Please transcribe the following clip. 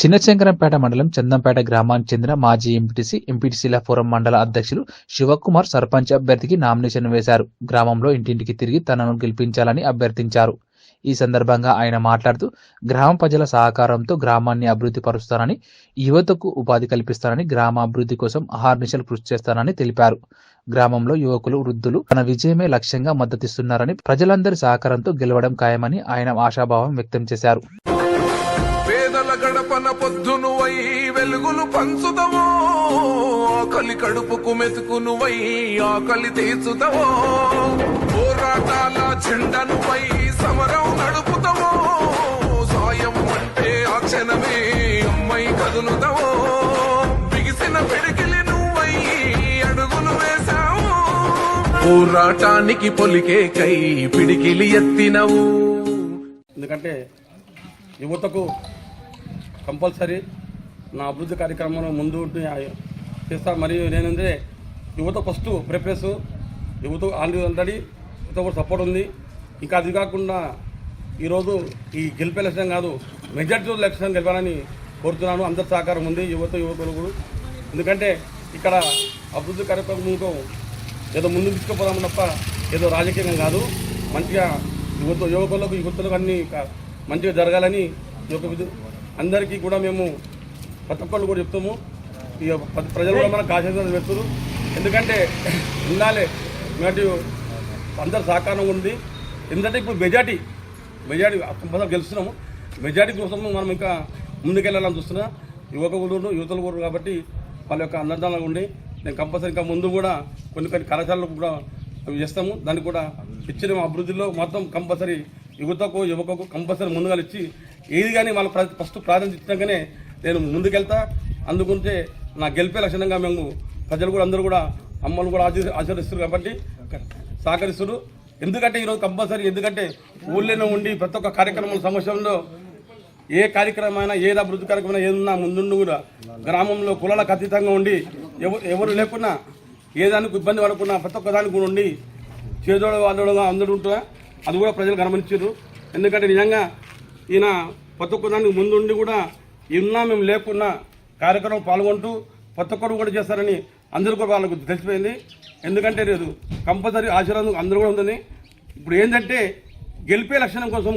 చిన్నశంకరంపేట మండలం చందంపేట గ్రామానికి చెందిన మాజీ ఎంపీటీసీ ఎంపీటీసీల ఫోరం మండల అధ్యక్షులు శివకుమార్ సర్పంచ్ అభ్యర్థికి నామినేషన్ వేశారు. గ్రామంలో ఇంటింటికి తిరిగి తనను గెలిపించాలని అభ్యర్థించారు. ఈ సందర్భంగా ఆయన మాట్లాడుతూ గ్రామ ప్రజల సహకారంతో గ్రామాన్ని అభివృద్ధి పరుస్తానని యువతకు ఉపాధి కల్పిస్తానని గ్రామ అభివృద్ధి కోసం అహర్నిశలు కృషి చేస్తానని తెలిపారు. గ్రామంలో యువకులు వృద్ధులు తన విజయమే లక్ష్యంగా మద్దతిస్తున్నారని ప్రజలందరి సహకారంతో గెలవడం ఖాయమని ఆయన ఆశాభావం వ్యక్తం చేశారు. పేదల పొద్దునువై వెలుగులు పంచుదవో ఆకలి కడుపుకు మెతుకునువై ఆకలి తీర్చుదవో. పోరాటాల చెండనువై సమరం నడుపుతవో సాయం అంటే ఆ క్షణమే అమ్మై కదులుతవో బిగిసిన పిడికిలి నువ్వై అడుగులు వేశావు పోరాటానికి పొలికే కై పిడికిలి ఎత్తినవు. ఎందుకంటే యువతకు కంపల్సరీ నా అభివృద్ధి కార్యక్రమంలో ముందు చేస్తా. మరియు నేనంటే యువత ఫస్ట్ ప్రిఫరెన్స్ యువత ఆల్రెడీ ఆల్రెడీ యువత కూడా సపోర్ట్ ఉంది. ఇంకా అది కాకుండా ఈరోజు ఈ గెలిపే లక్ష్యం కాదు మెజార్టీ లక్ష్యం గెలవాలని కోరుతున్నాను. అందరి సహకారం ఉంది యువత యువకులు కూడా. ఎందుకంటే ఇక్కడ అభివృద్ధి కార్యక్రమంతో ఏదో ముందు తీసుకుపోదాం తప్ప ఏదో రాజకీయంగా కాదు. మంచిగా యువత యువకులకు యువతులకు అన్నీ మంచిగా జరగాలని యువక విధు- అందరికీ కూడా మేము ప్రతి ఒక్కళ్ళు కూడా చెప్తాము. ఈ ప్రజలు కూడా మనకు ఆశీర్వాదం పెడుతున్నారు ఎందుకంటే ఉండాలి. ఇలాంటి అందరి సహకారం ఉంది. ఎందుకంటే ఇప్పుడు మెజార్టీ మెజార్టీ కంపల్సరీ గెలుస్తున్నాము. మెజార్టీ కోసం మనం ఇంకా ముందుకెళ్ళాలని చూస్తున్నా. యువకులు యువతలు కూడా కాబట్టి వాళ్ళ యొక్క అందర్దాలు ఉండి నేను కంపల్సరీ ఇంకా ముందు కూడా కొన్ని కొన్ని కళాశాలలు కూడా చేస్తాము. దానికి కూడా ఇచ్చిన అభివృద్ధిలో మొత్తం కంపల్సరీ యువతకు యువకకు కంపల్సరీ ముందుగా ఇచ్చి ఏది కానీ వాళ్ళు ఫస్ట్ ప్రాధాన్యత ఇచ్చినాకనే నేను ముందుకెళ్తా. అందుకుంటే నా గెలిపే లక్షణంగా మేము ప్రజలు కూడా అందరూ కూడా అమ్మలు కూడా ఆచరి ఆశీర్వదిస్తారు కాబట్టి సహకరిస్తారు. ఎందుకంటే ఈరోజు కంపల్సరీ ఎందుకంటే ఊళ్ళోనే ఉండి ప్రతి ఒక్క కార్యక్రమం సమస్యల్లో ఏ కార్యక్రమం అయినా ఏది అభివృద్ధి కార్యక్రమం ఏదన్నా ముందుండి కూడా గ్రామంలో కులాలకు అతీతంగా ఉండి ఎవరు ఎవరు లేకున్నా ఏ దానికి ఇబ్బంది పడకుండా ప్రతి ఒక్క దానికి కూడా ఉండి చేదోడు వాళ్ళుగా అందరూ ఉంటున్నా. అది కూడా ప్రజలు గమనించారు. ఎందుకంటే నిజంగా ఈయన ప్రతి ఒక్క ముందుండి కూడా ఉన్నా మేము లేకున్నా కార్యక్రమం పాల్గొంటూ ప్రతి ఒక్కరు కూడా చేస్తారని అందరూ కూడా వాళ్ళకు తెలిసిపోయింది. ఎందుకంటే లేదు కంపల్సరీ ఆశీర్వాదం అందరూ కూడా ఉందని. ఇప్పుడు ఏంటంటే గెలిపే లక్షణం కోసం